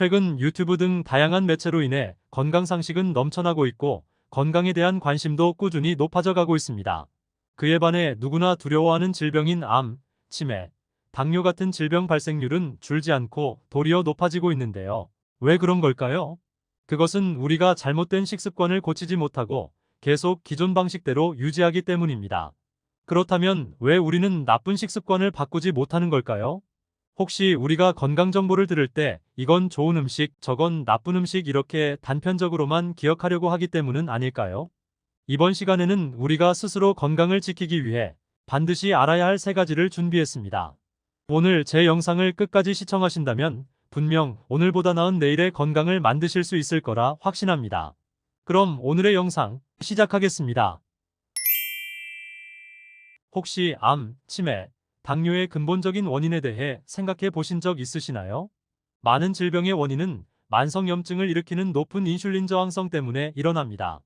최근 유튜브 등 다양한 매체로 인해 건강 상식은 넘쳐나고 있고 건강에 대한 관심도 꾸준히 높아져 가고 있습니다. 그에 반해 누구나 두려워하는 질병인 암, 치매, 당뇨 같은 질병 발생률은 줄지 않고 도리어 높아지고 있는데요. 왜 그런 걸까요? 그것은 우리가 잘못된 식습관을 고치지 못하고 계속 기존 방식대로 유지하기 때문입니다. 그렇다면 왜 우리는 나쁜 식습관을 바꾸지 못하는 걸까요? 혹시 우리가 건강 정보를 들을 때 이건 좋은 음식, 저건 나쁜 음식 이렇게 단편적으로만 기억하려고 하기 때문은 아닐까요? 이번 시간에는 우리가 스스로 건강을 지키기 위해 반드시 알아야 할 세 가지를 준비했습니다. 오늘 제 영상을 끝까지 시청하신다면 분명 오늘보다 나은 내일의 건강을 만드실 수 있을 거라 확신합니다. 그럼 오늘의 영상 시작하겠습니다. 혹시 암, 치매, 당뇨의 근본적인 원인에 대해 생각해 보신 적 있으시나요? 많은 질병의 원인은 만성염증을 일으키는 높은 인슐린 저항성 때문에 일어납니다.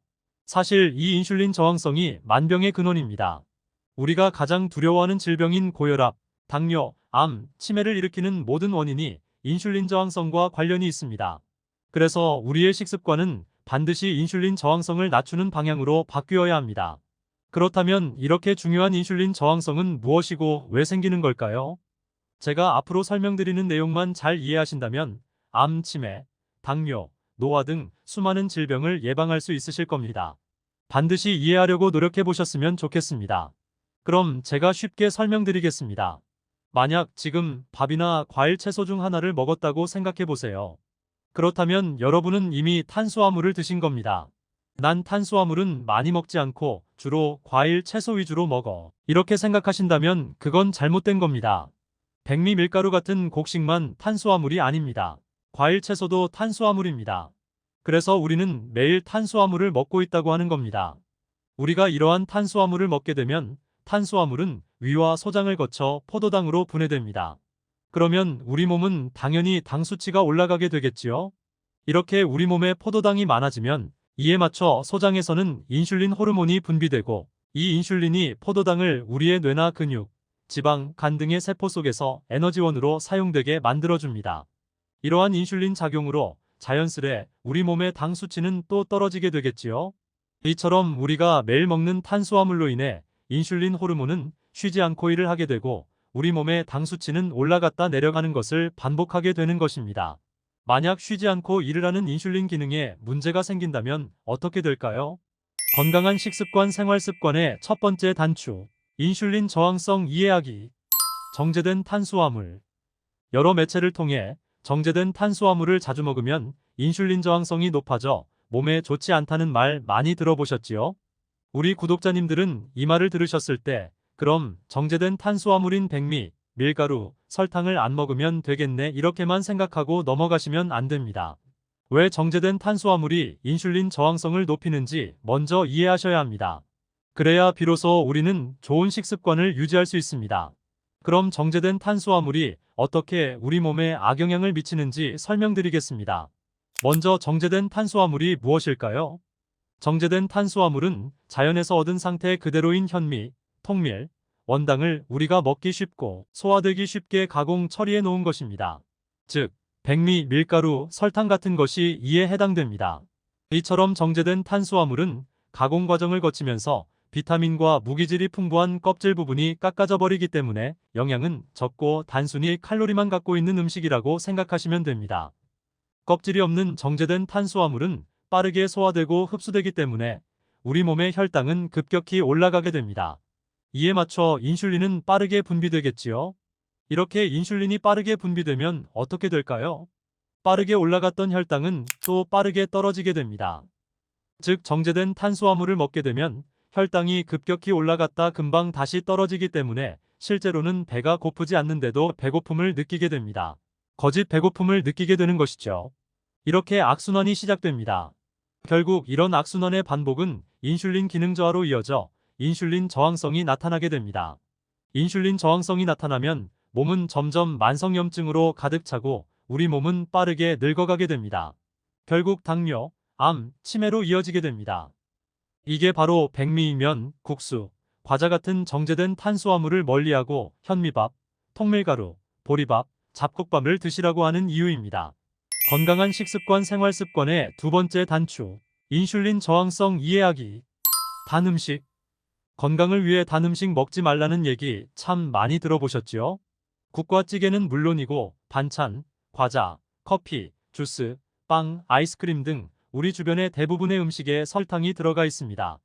사실 이 인슐린 저항성이 만병의 근원입니다. 우리가 가장 두려워하는 질병인 고혈압, 당뇨, 암, 치매를 일으키는 모든 원인이 인슐린 저항성과 관련이 있습니다. 그래서 우리의 식습관은 반드시 인슐린 저항성을 낮추는 방향으로 바뀌어야 합니다. 그렇다면 이렇게 중요한 인슐린 저항성은 무엇이고 왜 생기는 걸까요? 제가 앞으로 설명드리는 내용만 잘 이해하신다면 암, 치매, 당뇨, 노화 등 수많은 질병을 예방할 수 있으실 겁니다. 반드시 이해하려고 노력해 보셨으면 좋겠습니다. 그럼 제가 쉽게 설명드리겠습니다. 만약 지금 밥이나 과일 채소 중 하나를 먹었다고 생각해 보세요. 그렇다면 여러분은 이미 탄수화물을 드신 겁니다. 난 탄수화물은 많이 먹지 않고 주로 과일, 채소 위주로 먹어. 이렇게 생각하신다면 그건 잘못된 겁니다. 백미 밀가루 같은 곡식만 탄수화물이 아닙니다. 과일, 채소도 탄수화물입니다. 그래서 우리는 매일 탄수화물을 먹고 있다고 하는 겁니다. 우리가 이러한 탄수화물을 먹게 되면 탄수화물은 위와 소장을 거쳐 포도당으로 분해됩니다. 그러면 우리 몸은 당연히 당 수치가 올라가게 되겠지요? 이렇게 우리 몸에 포도당이 많아지면 이에 맞춰 소장에서는 인슐린 호르몬이 분비되고 이 인슐린이 포도당을 우리의 뇌나 근육, 지방, 간 등의 세포 속에서 에너지원으로 사용되게 만들어줍니다. 이러한 인슐린 작용으로 자연스레 우리 몸의 당 수치는 또 떨어지게 되겠지요. 이처럼 우리가 매일 먹는 탄수화물로 인해 인슐린 호르몬은 쉬지 않고 일을 하게 되고 우리 몸의 당 수치는 올라갔다 내려가는 것을 반복하게 되는 것입니다. 만약 쉬지 않고 일을 하는 인슐린 기능에 문제가 생긴다면 어떻게 될까요? 건강한 식습관 생활 습관의 첫 번째 단추. 인슐린 저항성 이해하기. 정제된 탄수화물. 여러 매체를 통해 정제된 탄수화물을 자주 먹으면 인슐린 저항성이 높아져 몸에 좋지 않다는 말 많이 들어보셨지요? 우리 구독자님들은 이 말을 들으셨을 때 그럼 정제된 탄수화물인 백미, 밀가루, 설탕을 안 먹으면 되겠네 이렇게만 생각하고 넘어가시면 안 됩니다. 왜 정제된 탄수화물이 인슐린 저항성을 높이는지 먼저 이해하셔야 합니다. 그래야 비로소 우리는 좋은 식습관을 유지할 수 있습니다. 그럼 정제된 탄수화물이 어떻게 우리 몸에 악영향을 미치는지 설명드리겠습니다. 먼저 정제된 탄수화물이 무엇일까요? 정제된 탄수화물은 자연에서 얻은 상태 그대로인 현미, 통밀, 원당을 우리가 먹기 쉽고 소화되기 쉽게 가공 처리해 놓은 것입니다. 즉, 백미, 밀가루, 설탕 같은 것이 이에 해당됩니다. 이처럼 정제된 탄수화물은 가공 과정을 거치면서 비타민과 무기질이 풍부한 껍질 부분이 깎아져 버리기 때문에 영양은 적고 단순히 칼로리만 갖고 있는 음식이라고 생각하시면 됩니다. 껍질이 없는 정제된 탄수화물은 빠르게 소화되고 흡수되기 때문에 우리 몸의 혈당은 급격히 올라가게 됩니다. 이에 맞춰 인슐린은 빠르게 분비되겠지요. 이렇게 인슐린이 빠르게 분비되면 어떻게 될까요? 빠르게 올라갔던 혈당은 또 빠르게 떨어지게 됩니다. 즉 정제된 탄수화물을 먹게 되면 혈당이 급격히 올라갔다 금방 다시 떨어지기 때문에 실제로는 배가 고프지 않는데도 배고픔을 느끼게 됩니다. 거짓 배고픔을 느끼게 되는 것이죠. 이렇게 악순환이 시작됩니다. 결국 이런 악순환의 반복은 인슐린 기능 저하로 이어져 인슐린 저항성이 나타나게 됩니다. 인슐린 저항성이 나타나면 몸은 점점 만성염증으로 가득 차고 우리 몸은 빠르게 늙어가게 됩니다. 결국 당뇨, 암, 치매로 이어지게 됩니다. 이게 바로 백미면, 국수, 과자 같은 정제된 탄수화물을 멀리하고 현미밥, 통밀가루, 보리밥, 잡곡밥을 드시라고 하는 이유입니다. 건강한 식습관 생활습관의 두 번째 단추. 인슐린 저항성 이해하기. 단 음식. 건강을 위해 단 음식 먹지 말라는 얘기 참 많이 들어보셨지요? 국과 찌개는 물론이고 반찬, 과자, 커피, 주스, 빵, 아이스크림 등 우리 주변의 대부분의 음식에 설탕이 들어가 있습니다.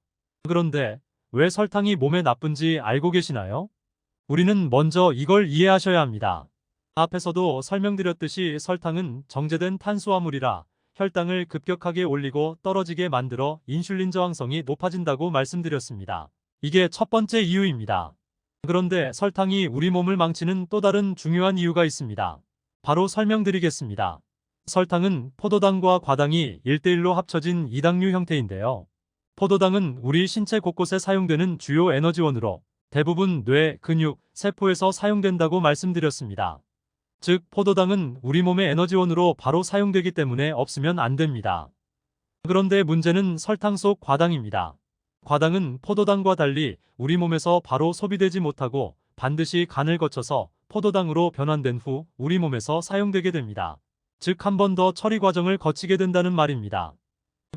그런데 왜 설탕이 몸에 나쁜지 알고 계시나요? 우리는 먼저 이걸 이해하셔야 합니다. 앞에서도 설명드렸듯이 설탕은 정제된 탄수화물이라 혈당을 급격하게 올리고 떨어지게 만들어 인슐린 저항성이 높아진다고 말씀드렸습니다. 이게 첫 번째 이유입니다. 그런데 설탕이 우리 몸을 망치는 또 다른 중요한 이유가 있습니다. 바로 설명드리겠습니다. 설탕은 포도당과 과당이 1대1로 합쳐진 이당류 형태인데요. 포도당은 우리 신체 곳곳에 사용되는 주요 에너지원으로 대부분 뇌, 근육, 세포에서 사용된다고 말씀드렸습니다. 즉, 포도당은 우리 몸의 에너지원으로 바로 사용되기 때문에 없으면 안 됩니다. 그런데 문제는 설탕 속 과당입니다. 과당은 포도당과 달리 우리 몸에서 바로 소비되지 못하고 반드시 간을 거쳐서 포도당으로 변환된 후 우리 몸에서 사용되게 됩니다. 즉, 한 번 더 처리 과정을 거치게 된다는 말입니다.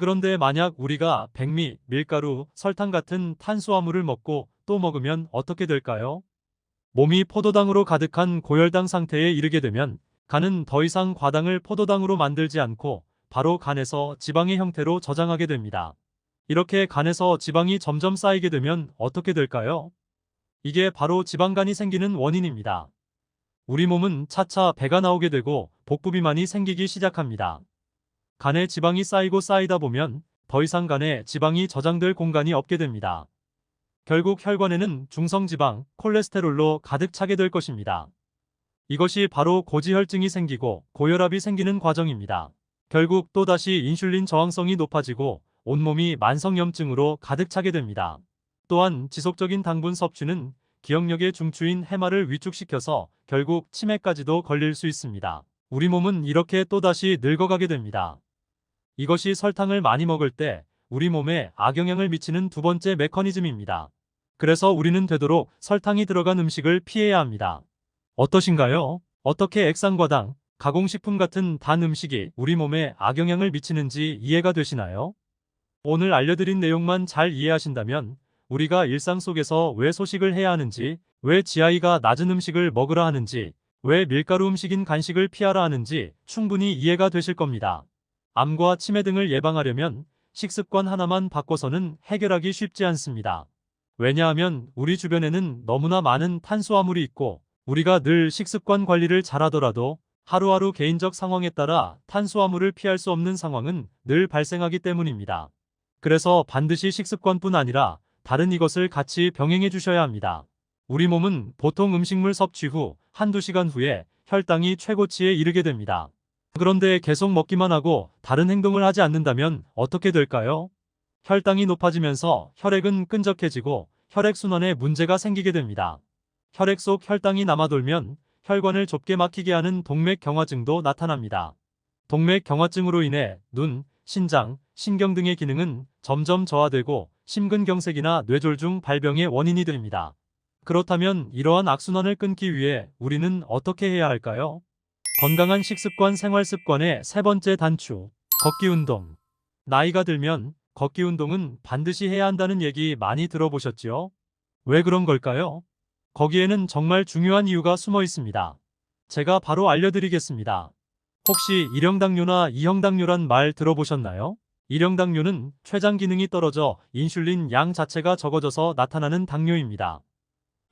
그런데 만약 우리가 백미, 밀가루, 설탕 같은 탄수화물을 먹고 또 먹으면 어떻게 될까요? 몸이 포도당으로 가득한 고혈당 상태에 이르게 되면 간은 더 이상 과당을 포도당으로 만들지 않고 바로 간에서 지방의 형태로 저장하게 됩니다. 이렇게 간에서 지방이 점점 쌓이게 되면 어떻게 될까요? 이게 바로 지방간이 생기는 원인입니다. 우리 몸은 차차 배가 나오게 되고 복부비만이 생기기 시작합니다. 간에 지방이 쌓이고 쌓이다 보면 더 이상 간에 지방이 저장될 공간이 없게 됩니다. 결국 혈관에는 중성지방, 콜레스테롤로 가득 차게 될 것입니다. 이것이 바로 고지혈증이 생기고 고혈압이 생기는 과정입니다. 결국 또다시 인슐린 저항성이 높아지고 온몸이 만성염증으로 가득 차게 됩니다. 또한 지속적인 당분 섭취는 기억력의 중추인 해마를 위축시켜서 결국 치매까지도 걸릴 수 있습니다. 우리 몸은 이렇게 또다시 늙어가게 됩니다. 이것이 설탕을 많이 먹을 때 우리 몸에 악영향을 미치는 두 번째 메커니즘입니다. 그래서 우리는 되도록 설탕이 들어간 음식을 피해야 합니다. 어떠신가요? 어떻게 액상과당, 가공식품 같은 단 음식이 우리 몸에 악영향을 미치는지 이해가 되시나요? 오늘 알려드린 내용만 잘 이해하신다면 우리가 일상 속에서 왜 소식을 해야 하는지, 왜 GI가 낮은 음식을 먹으라 하는지, 왜 밀가루 음식인 간식을 피하라 하는지 충분히 이해가 되실 겁니다. 암과 치매 등을 예방하려면 식습관 하나만 바꿔서는 해결하기 쉽지 않습니다. 왜냐하면 우리 주변에는 너무나 많은 탄수화물이 있고 우리가 늘 식습관 관리를 잘하더라도 하루하루 개인적 상황에 따라 탄수화물을 피할 수 없는 상황은 늘 발생하기 때문입니다. 그래서 반드시 식습관뿐 아니라 다른 이것을 같이 병행해 주셔야 합니다. 우리 몸은 보통 음식물 섭취 후 한두 시간 후에 혈당이 최고치에 이르게 됩니다. 그런데 계속 먹기만 하고 다른 행동을 하지 않는다면 어떻게 될까요? 혈당이 높아지면서 혈액은 끈적해지고 혈액순환에 문제가 생기게 됩니다. 혈액 속 혈당이 남아돌면 혈관을 좁게 막히게 하는 동맥경화증도 나타납니다. 동맥경화증으로 인해 눈, 신장, 신경 등의 기능은 점점 저하되고 심근경색이나 뇌졸중 발병의 원인이 됩니다. 그렇다면 이러한 악순환을 끊기 위해 우리는 어떻게 해야 할까요? 건강한 식습관 생활습관의 세 번째 단추, 걷기 운동. 나이가 들면 걷기 운동은 반드시 해야 한다는 얘기 많이 들어보셨지요? 왜 그런 걸까요? 거기에는 정말 중요한 이유가 숨어 있습니다. 제가 바로 알려드리겠습니다. 혹시 일형당뇨나 이형당뇨란 말 들어보셨나요? 일형당뇨는 췌장 기능이 떨어져 인슐린 양 자체가 적어져서 나타나는 당뇨입니다.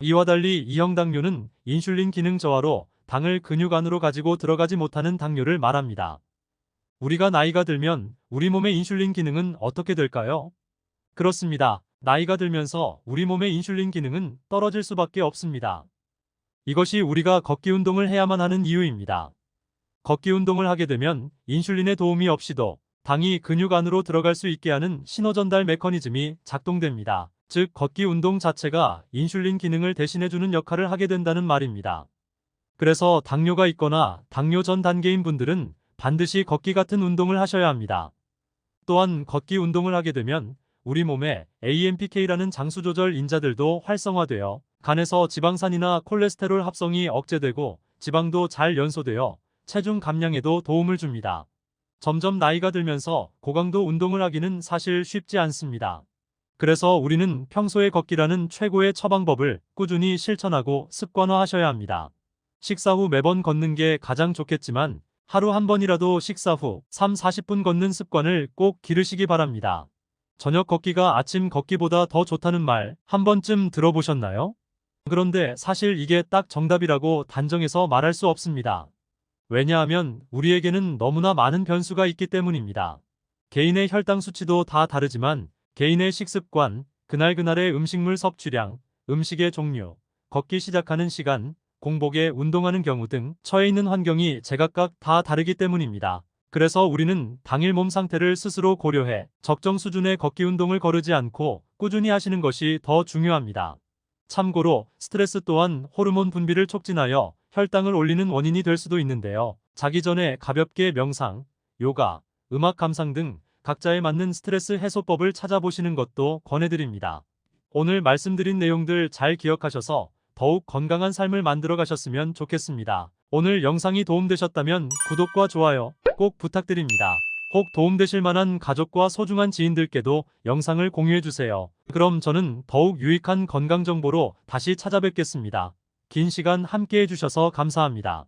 이와 달리 이형당뇨는 인슐린 기능 저하로 당을 근육 안으로 가지고 들어가지 못하는 당뇨를 말합니다. 우리가 나이가 들면 우리 몸의 인슐린 기능은 어떻게 될까요? 그렇습니다. 나이가 들면서 우리 몸의 인슐린 기능은 떨어질 수밖에 없습니다. 이것이 우리가 걷기 운동을 해야만 하는 이유입니다. 걷기 운동을 하게 되면 인슐린의 도움이 없이도 당이 근육 안으로 들어갈 수 있게 하는 신호 전달 메커니즘이 작동됩니다. 즉, 걷기 운동 자체가 인슐린 기능을 대신해주는 역할을 하게 된다는 말입니다. 그래서 당뇨가 있거나 당뇨 전 단계인 분들은 반드시 걷기 같은 운동을 하셔야 합니다. 또한 걷기 운동을 하게 되면 우리 몸에 AMPK라는 장수 조절 인자들도 활성화되어 간에서 지방산이나 콜레스테롤 합성이 억제되고 지방도 잘 연소되어 체중 감량에도 도움을 줍니다. 점점 나이가 들면서 고강도 운동을 하기는 사실 쉽지 않습니다. 그래서 우리는 평소에 걷기라는 최고의 처방법을 꾸준히 실천하고 습관화하셔야 합니다. 식사 후 매번 걷는 게 가장 좋겠지만 하루 한 번이라도 식사 후 3, 40분 걷는 습관을 꼭 기르시기 바랍니다. 저녁 걷기가 아침 걷기보다 더 좋다는 말 한 번쯤 들어보셨나요? 그런데 사실 이게 딱 정답이라고 단정해서 말할 수 없습니다. 왜냐하면 우리에게는 너무나 많은 변수가 있기 때문입니다. 개인의 혈당 수치도 다 다르지만 개인의 식습관, 그날그날의 음식물 섭취량, 음식의 종류, 걷기 시작하는 시간, 공복에 운동하는 경우 등 처해 있는 환경이 제각각 다 다르기 때문입니다. 그래서 우리는 당일 몸 상태를 스스로 고려해 적정 수준의 걷기 운동을 거르지 않고 꾸준히 하시는 것이 더 중요합니다. 참고로 스트레스 또한 호르몬 분비를 촉진하여 혈당을 올리는 원인이 될 수도 있는데요. 자기 전에 가볍게 명상, 요가, 음악 감상 등 각자에 맞는 스트레스 해소법을 찾아보시는 것도 권해드립니다. 오늘 말씀드린 내용들 잘 기억하셔서 더욱 건강한 삶을 만들어 가셨으면 좋겠습니다. 오늘 영상이 도움되셨다면 구독과 좋아요 꼭 부탁드립니다. 혹 도움되실 만한 가족과 소중한 지인들께도 영상을 공유해주세요. 그럼 저는 더욱 유익한 건강 정보로 다시 찾아뵙겠습니다. 긴 시간 함께 해 주셔서 감사합니다.